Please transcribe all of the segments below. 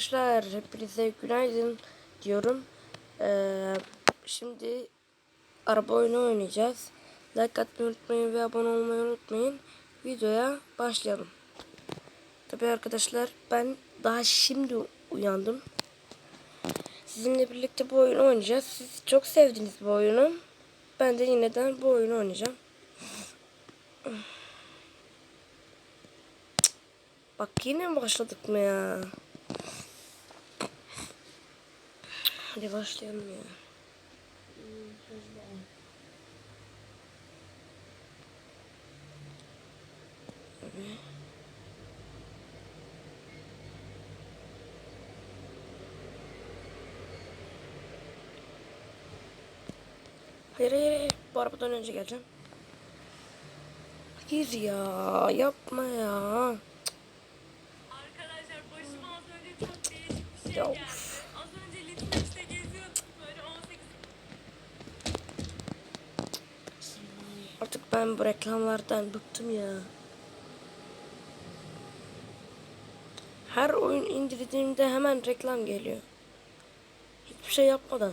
Arkadaşlar hepinize günaydın diyorum. Ee, şimdi araba oyunu oynayacağız. Like atmayı unutmayın ve abone olmayı unutmayın. Videoya başlayalım. Tabi arkadaşlar ben daha şimdi uyandım. Sizinle birlikte bu oyunu oynayacağız. Siz çok sevdiniz bu oyunu. Ben de yineden bu oyunu oynayacağım. Bak yine başladık mı ya? Hadi başlayalım ya. Hayır hayır hayır. Bu arabadan önce geleceğim. Hayır ya. Yapma ya. Arkadaşlar başıma az önce çok değişik bir şey geldi. Ben bu reklamlardan bıktım ya. Her oyun indirdiğimde hemen reklam geliyor. Hiçbir şey yapmadan.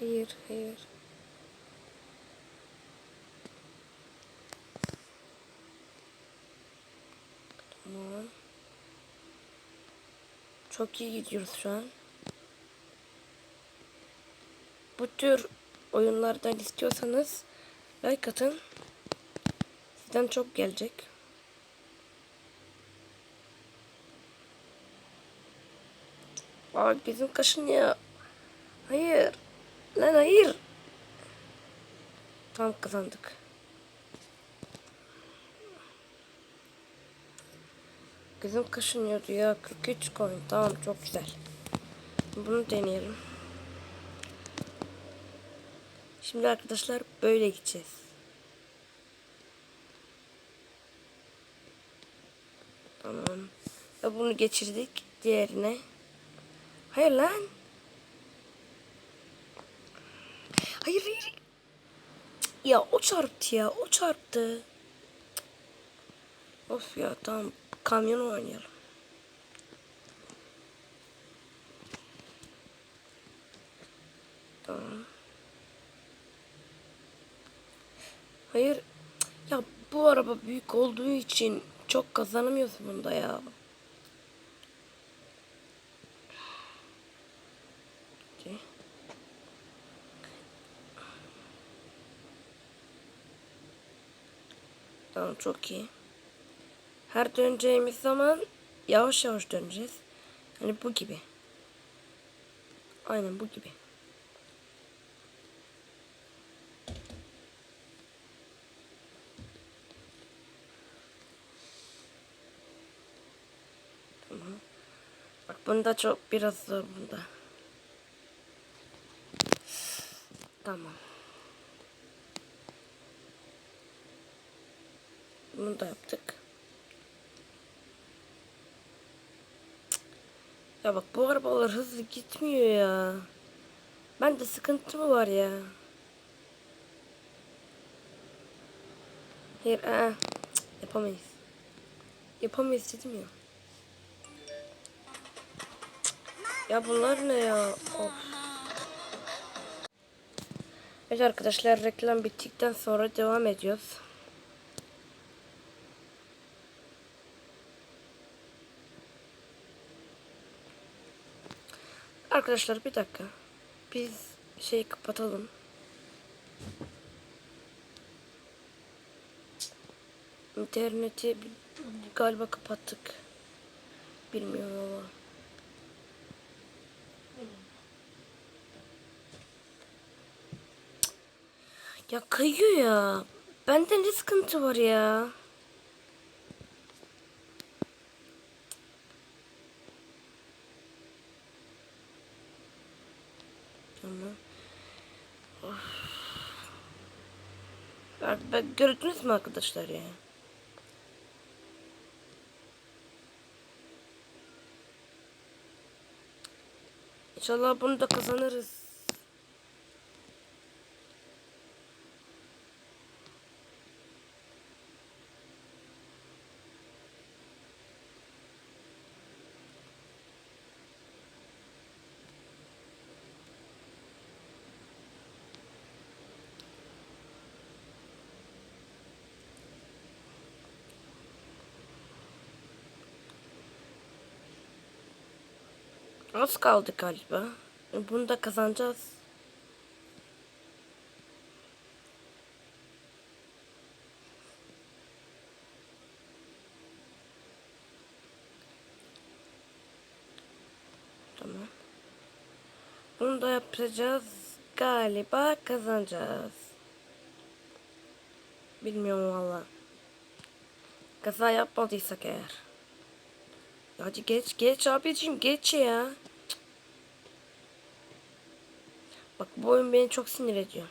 Hayır, hayır. Tamam. Çok iyi gidiyoruz şu an. Bu tür oyunlardan istiyorsanız like atın. Sizden çok gelecek. Aa bizim kaşın ya. Hayır. Lan hayır. Tam kazandık. Gözüm kaşınıyordu ya. 43 coin. Tamam çok güzel. Bunu deneyelim. Şimdi arkadaşlar böyle gideceğiz. Tamam. Ve bunu geçirdik diğerine. Hayır lan. Hayır hayır. Ya o çarptı ya. O çarptı. Of ya tamam. Kamyon oynayalım. Tamam. Hayır. Ya bu araba büyük olduğu için çok kazanamıyorsun bunda ya. Tamam çok iyi. Her döneceğimiz zaman yavaş yavaş döneceğiz. Hani bu gibi. Aynen bu gibi. Tamam. Bak bunda çok biraz zor bunda. Tamam. Bunu da yaptık. Ya bak bu arabalar hızlı gitmiyor ya. Bende sıkıntı mı var ya? Hayır, aa, yapamayız. Yapamayız dedim ya. Ya bunlar ne ya? Of. Evet arkadaşlar reklam bittikten sonra devam ediyoruz. Arkadaşlar bir dakika. Biz şeyi kapatalım. İnterneti galiba kapattık. Bilmiyorum ama. Ya kayıyor ya. Bende ne sıkıntı var ya? Artık gördünüz mü arkadaşlar ya? İnşallah bunu da kazanırız. Az kaldı galiba. Bunu da kazanacağız. Tamam. Bunu da yapacağız. Galiba kazanacağız. Bilmiyorum valla. Kaza yapmadıysak eğer. Hadi geç geç abicim geç ya. Bak bu oyun beni çok sinir ediyor.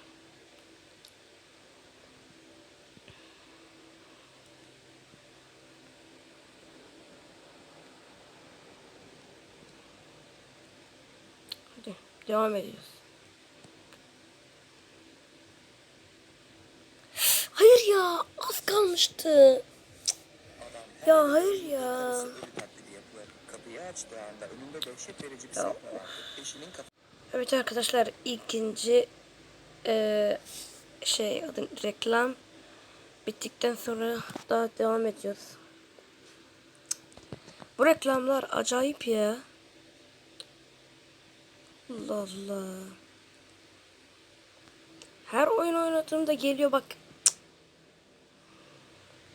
Devam ediyoruz. Hayır ya az kalmıştı. Ya hayır ya. Ölü taklidi yapıyor. Kapıyı açtığı anda önünde dehşet verici bir sahne vardı. Eşinin Evet arkadaşlar ikinci eee, şey adı reklam bittikten sonra daha devam ediyoruz. Bu reklamlar acayip ya. Allah Allah. Her oyun oynadığımda geliyor bak.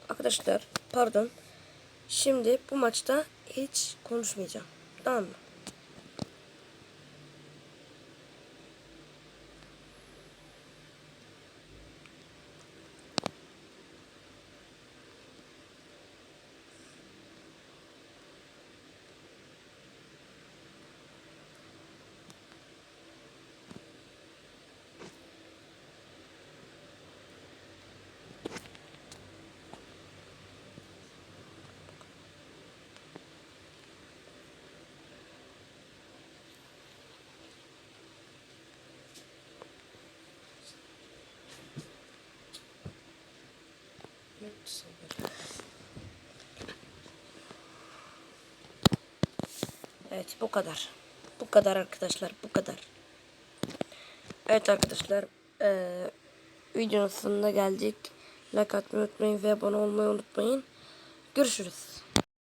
Arkadaşlar pardon. Şimdi bu maçta hiç konuşmayacağım. Tamam mı? Evet bu kadar. Bu kadar arkadaşlar bu kadar. Evet arkadaşlar eee videonun sonuna geldik. Like atmayı unutmayın ve abone olmayı unutmayın. Görüşürüz.